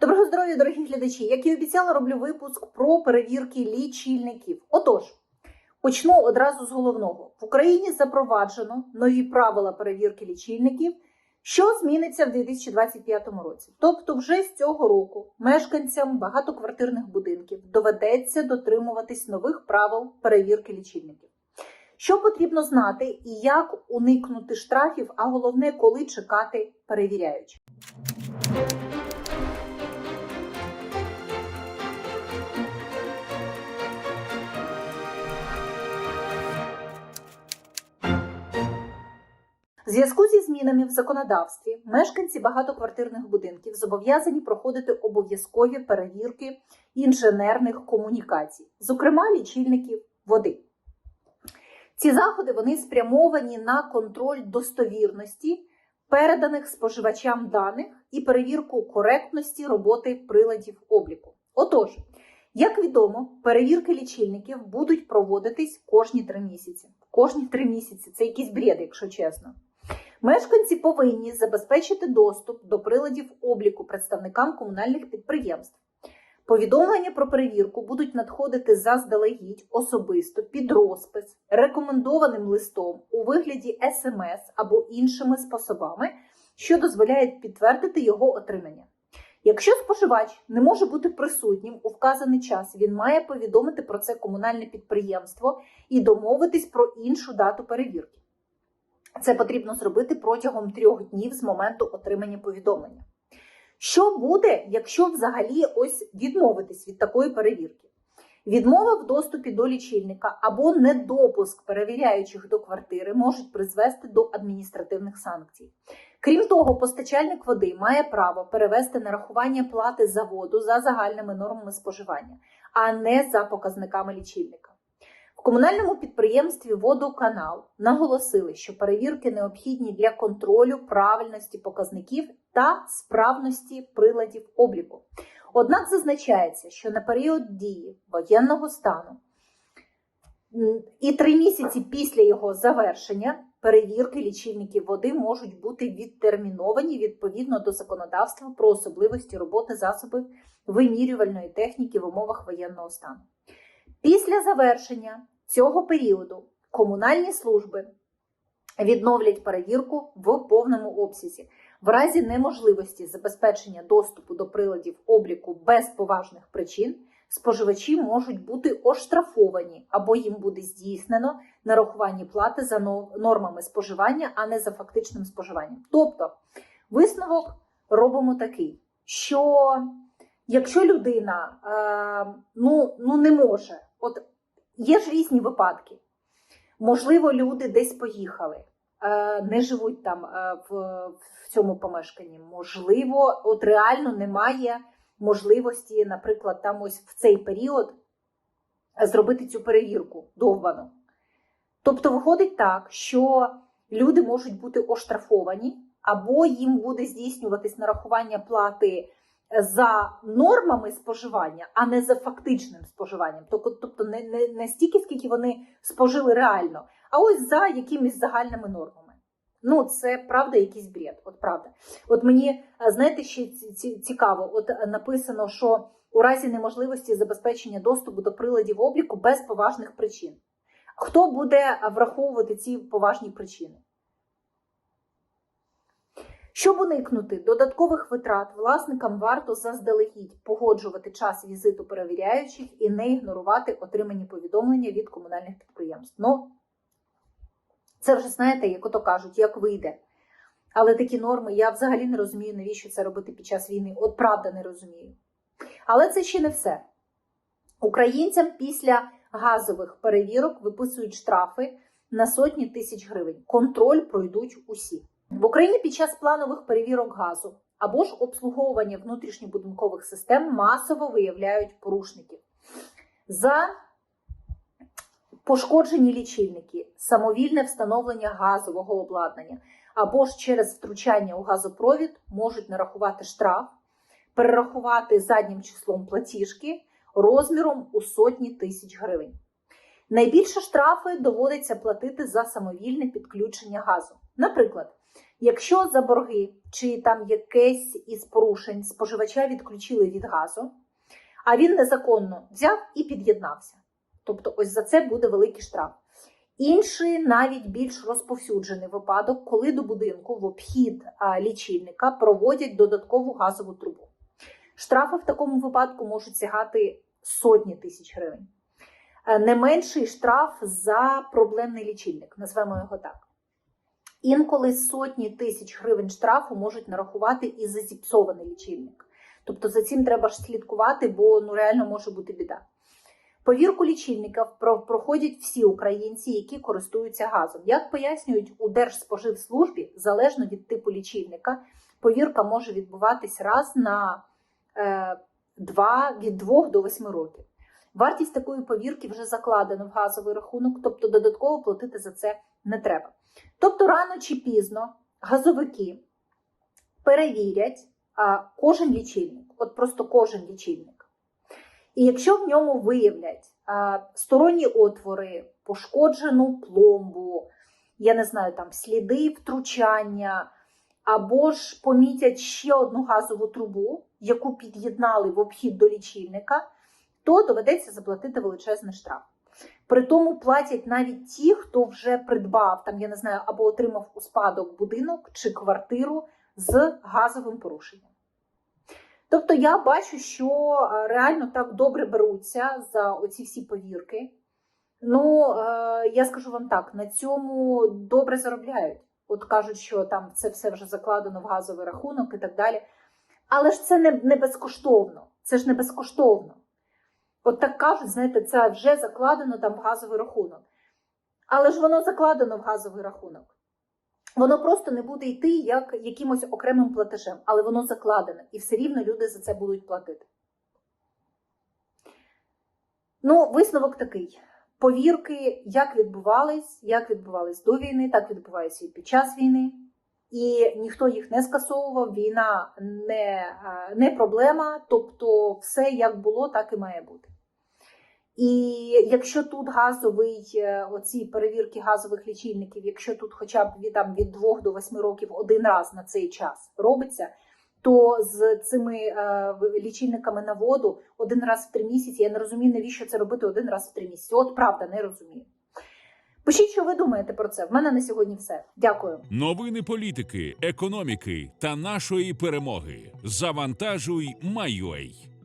Доброго здоров'я, дорогі глядачі! Як і обіцяла, роблю випуск про перевірки лічильників. Отож, почну одразу з головного: в Україні запроваджено нові правила перевірки лічильників, що зміниться в 2025 році. Тобто, вже з цього року мешканцям багатоквартирних будинків доведеться дотримуватись нових правил перевірки лічильників. Що потрібно знати і як уникнути штрафів, а головне, коли чекати перевіряючи. Зв'язку зі змінами в законодавстві мешканці багатоквартирних будинків зобов'язані проходити обов'язкові перевірки інженерних комунікацій, зокрема лічильників води. Ці заходи вони спрямовані на контроль достовірності переданих споживачам даних і перевірку коректності роботи приладів обліку. Отож, як відомо, перевірки лічильників будуть проводитись кожні три місяці. Кожні три місяці це якийсь бред, якщо чесно. Мешканці повинні забезпечити доступ до приладів обліку представникам комунальних підприємств. Повідомлення про перевірку будуть надходити заздалегідь особисто під розпис рекомендованим листом у вигляді смс або іншими способами, що дозволяють підтвердити його отримання. Якщо споживач не може бути присутнім у вказаний час, він має повідомити про це комунальне підприємство і домовитись про іншу дату перевірки. Це потрібно зробити протягом трьох днів з моменту отримання повідомлення. Що буде, якщо взагалі ось відмовитись від такої перевірки? Відмова в доступі до лічильника або недопуск перевіряючих до квартири можуть призвести до адміністративних санкцій. Крім того, постачальник води має право перевести нарахування плати за воду за загальними нормами споживання, а не за показниками лічильника. Комунальному підприємстві Водоканал наголосили, що перевірки необхідні для контролю правильності показників та справності приладів обліку. Однак зазначається, що на період дії воєнного стану і три місяці після його завершення перевірки лічильників води можуть бути відтерміновані відповідно до законодавства про особливості роботи засобів вимірювальної техніки в умовах воєнного стану. Після завершення цього періоду комунальні служби відновлять перевірку в повному обсязі. В разі неможливості забезпечення доступу до приладів обліку без поважних причин споживачі можуть бути оштрафовані або їм буде здійснено нарахування плати за нормами споживання, а не за фактичним споживанням. Тобто, висновок робимо такий, що якщо людина е, ну, ну не може, от є ж різні випадки. Можливо, люди десь поїхали, е, не живуть там е, в, цьому помешканні. Можливо, от реально немає можливості, наприклад, там ось в цей період зробити цю перевірку довбану. Тобто, виходить так, що люди можуть бути оштрафовані, або їм буде здійснюватись нарахування плати за нормами споживання, а не за фактичним споживанням. Тобто не, не, не стільки, скільки вони спожили реально, а ось за якимись загальними нормами. Ну, це правда, якийсь бред. От правда. От мені, знаєте, ще цікаво, от написано, що у разі неможливості забезпечення доступу до приладів обліку без поважних причин. Хто буде враховувати ці поважні причини? Щоб уникнути додаткових витрат, власникам варто заздалегідь погоджувати час візиту перевіряючих і не ігнорувати отримані повідомлення від комунальних підприємств. Ну, це вже знаєте, як ото кажуть, як вийде. Але такі норми я взагалі не розумію, навіщо це робити під час війни. От правда не розумію. Але це ще не все. Українцям після газових перевірок виписують штрафи на сотні тисяч гривень. Контроль пройдуть усі. В Україні під час планових перевірок газу або ж обслуговування внутрішньобудинкових систем масово виявляють порушників. За пошкоджені лічильники, самовільне встановлення газового обладнання або ж через втручання у газопровід можуть нарахувати штраф, перерахувати заднім числом платіжки розміром у сотні тисяч гривень. Найбільше штрафи доводиться платити за самовільне підключення газу. Наприклад, Якщо за борги чи там якесь із порушень споживача відключили від газу, а він незаконно взяв і під'єднався. Тобто, ось за це буде великий штраф. Інший, навіть більш розповсюджений випадок, коли до будинку в обхід лічильника проводять додаткову газову трубу. Штрафи в такому випадку можуть сягати сотні тисяч гривень. Е, Не менший штраф за проблемний лічильник, назвемо його так. Інколи сотні тисяч гривень штрафу можуть нарахувати і за зіпсований лічильник. Тобто за цим треба ж слідкувати, бо ну реально може бути біда. Повірку лічильників про- проходять всі українці, які користуються газом. Як пояснюють у Держспоживслужбі, залежно від типу лічильника, повірка може відбуватись раз на е, два, від 2 до 8 років. Вартість такої повірки вже закладена в газовий рахунок, тобто додатково платити за це не треба. Тобто рано чи пізно газовики перевірять а, кожен лічильник, от просто кожен лічильник. І якщо в ньому виявлять а, сторонні отвори, пошкоджену пломбу, я не знаю, там сліди втручання, або ж помітять ще одну газову трубу, яку під'єднали в обхід до лічильника, то доведеться заплатити величезний штраф. При тому платять навіть ті, хто вже придбав там, я не знаю, або отримав у спадок будинок чи квартиру з газовим порушенням. Тобто я бачу, що е, реально так добре беруться за оці всі повірки. Ну, е, я скажу вам так: на цьому добре заробляють. От кажуть, що там це все вже закладено в газовий рахунок і так далі. Але ж це не, не безкоштовно. Це ж не безкоштовно. От так кажуть, знаєте, це вже закладено там в газовий рахунок. Але ж воно закладено в газовий рахунок. Воно просто не буде йти як якимось окремим платежем, але воно закладене, і все рівно люди за це будуть платити. Ну, висновок такий: повірки, як відбувались, як відбувались до війни, так відбуваються і під час війни. І ніхто їх не скасовував. Війна не, е, не проблема, тобто все як було, так і має бути. І якщо тут газовий, е, оці перевірки газових лічильників, якщо тут хоча б від, там, від 2 до 8 років один раз на цей час робиться, то з цими е, лічильниками на воду один раз в три місяці, я не розумію, навіщо це робити один раз в три місяці. От правда, не розумію. Пишіть, що ви думаєте про це. В мене на сьогодні все. Дякую. Новини політики, економіки та нашої перемоги. Завантажуй, Майой.